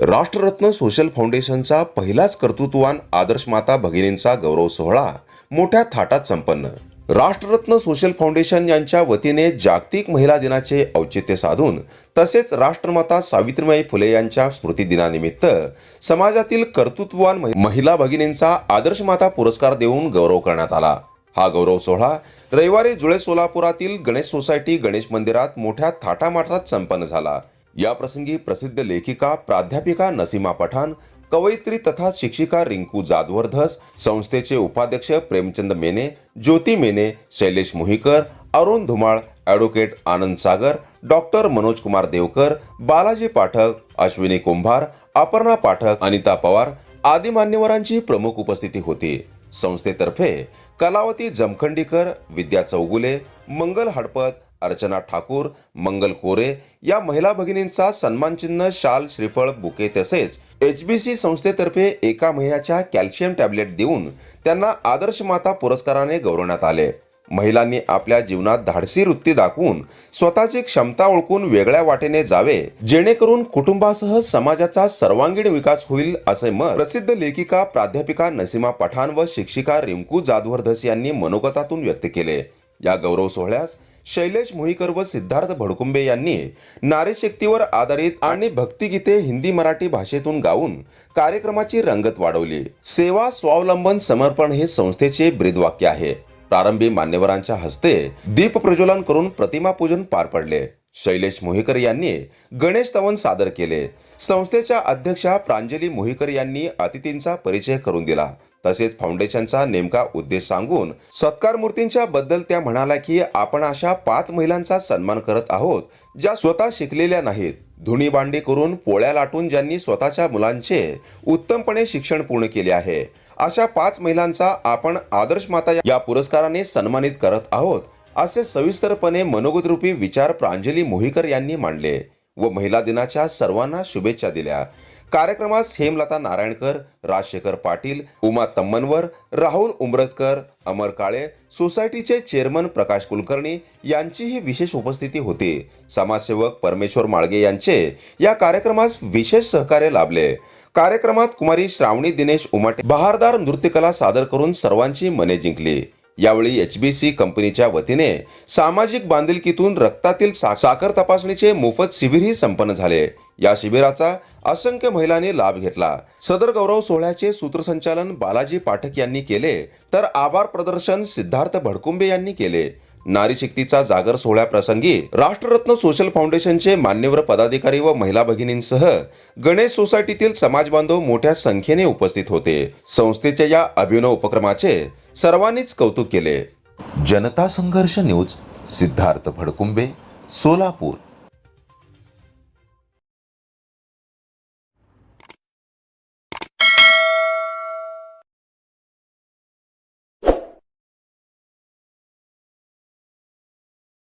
राष्ट्ररत्न social फाउंडेशनचा पहिलाच कर्तृत्ववान आदर्श माता भगिनींचा गौरव सोहळा मोठ्या थाटात संपन्न. राष्ट्ररत्न सोशल फाउंडेशन यांच्या वतीने जागतिक महिला दिनाचे औचित्य साधून तसेच राष्ट्रमाता सावित्रीबाई फुले यांच्या स्मृतिदिनानिमित्त समाजातील कर्तृत्ववान महि- महिला भगिनींचा आदर्शमाता पुरस्कार देऊन गौरव करण्यात आला. हा गौरव सोहळा रविवारी जुळे सोलापुरातील गणेश सोसायटी गणेश मंदिरात मोठ्या थाटामाटात संपन्न झाला. या प्रसंगी प्रसिद्ध लेखिका प्राध्यापिका नसीमा पठाण कवयित्री तथा शिक्षिका रिंकू जाधवर्धस संस्थेचे उपाध्यक्ष प्रेमचंद मेने ज्योती मेने शैलेश मोहीकर अरुण धुमाळ ॲडव्होकेट आनंद सागर डॉक्टर मनोज कुमार देवकर बालाजी पाठक अश्विनी कुंभार अपर्णा पाठक अनिता पवार आदी मान्यवरांची प्रमुख उपस्थिती होती. संस्थेतर्फे कलावती जमखंडीकर विद्या चौगुले मंगल हडपत अर्चना ठाकूर मंगल कोरे या महिला भगिनींचा सन्मानचिन्ह शाल श्रीफळ बुके तसेच एच बी सी संस्थेतर्फे एका महिन्याच्या कॅल्शियम टॅबलेट देऊन त्यांना आदर्श माता पुरस्काराने गौरवण्यात आले. महिलांनी आपल्या जीवनात धाडसी वृत्ती दाखवून स्वतःची क्षमता ओळखून वेगळ्या वाटेने जावे जेणेकरून कुटुंबासह समाजाचा सर्वांगीण विकास होईल असे मत प्रसिद्ध लेखिका प्राध्यापिका नसीमा पठाण व शिक्षिका रिंकू जाधवर्धस यांनी मनोगतातून व्यक्त केले. या गौरव सोहळ्यास शैलेश मोहीकर व सिद्धार्थ भडकुंबे यांनी नारीशक्तीवर आधारित आणि भक्तिगीते हिंदी मराठी भाषेतून गाऊन कार्यक्रमाची रंगत वाढवली. सेवा स्वावलंबन समर्पण हे संस्थेचे ब्रीदवाक्य आहे. प्रारंभी मान्यवरांच्या हस्ते दीप प्रज्वलन करून प्रतिमा पूजन पार पडले. शैलेश मोहीकर यांनी गणेश तवन सादर केले. संस्थेच्या अध्यक्षा प्रांजली मोहीकर यांनी अतिथींचा परिचय करून दिला. तसेच फाउंडेशनचा नेमका उद्देश सांगून सत्कार मूर्तींच्या बद्दल त्या म्हणाल्या की आपण अशा पाच महिलांचा सन्मान करत आहोत ज्या स्वतः शिकलेल्या नाहीत. धुणी भांडी करून पोळ्या लाटून ज्यांनी स्वतःच्या मुलांचे उत्तमपणे शिक्षण पूर्ण केले आहे. अशा पाच महिलांचा आपण आदर्श माता या पुरस्काराने सन्मानित करत आहोत असे सविस्तरपणे मनोगतरूपी विचार प्रांजली मोहीकर यांनी मांडले व महिला दिनाच्या सर्वांना शुभेच्छा दिल्या. कार्यक्रमास हेमलता नारायणकर राजशेखर पाटील उमा तम्मनवर राहुल उमरजकर अमर काळे सोसायटीचे चेअरमन प्रकाश कुलकर्णी यांचीही विशेष उपस्थिती होती. समाजसेवक परमेश्वर माळगे यांचे या कार्यक्रमास विशेष सहकार्य लाभले. कार्यक्रमात कुमारी श्रावणी दिनेश उमटे बहारदार नृत्यकला सादर करून सर्वांची मने जिंकली. यावेळी एच बी सी कंपनीच्या वतीने सामाजिक बांधिलकीतून रक्तातील सा- साखर तपासणीचे मोफत शिबिरही संपन्न झाले. या शिबिराचा असंख्य महिलांनी लाभ घेतला. सदर गौरव सोहळ्याचे सूत्रसंचालन बालाजी पाठक यांनी केले तर आभार प्रदर्शन सिद्धार्थ भडकुंबे यांनी केले. नारी शक्तीचा जागर सोहळ्याप्रसंगी राष्ट्ररत्न सोशल फाउंडेशनचे मान्यवर पदाधिकारी व महिला भगिनींसह गणेश सोसायटीतील समाजबांधव मोठ्या संख्येने उपस्थित होते. संस्थेच्या या अभिनव उपक्रमाचे सर्वांनीच कौतुक केले. जनता संघर्ष न्यूज सिद्धार्थ भडकुंबे सोलापूर.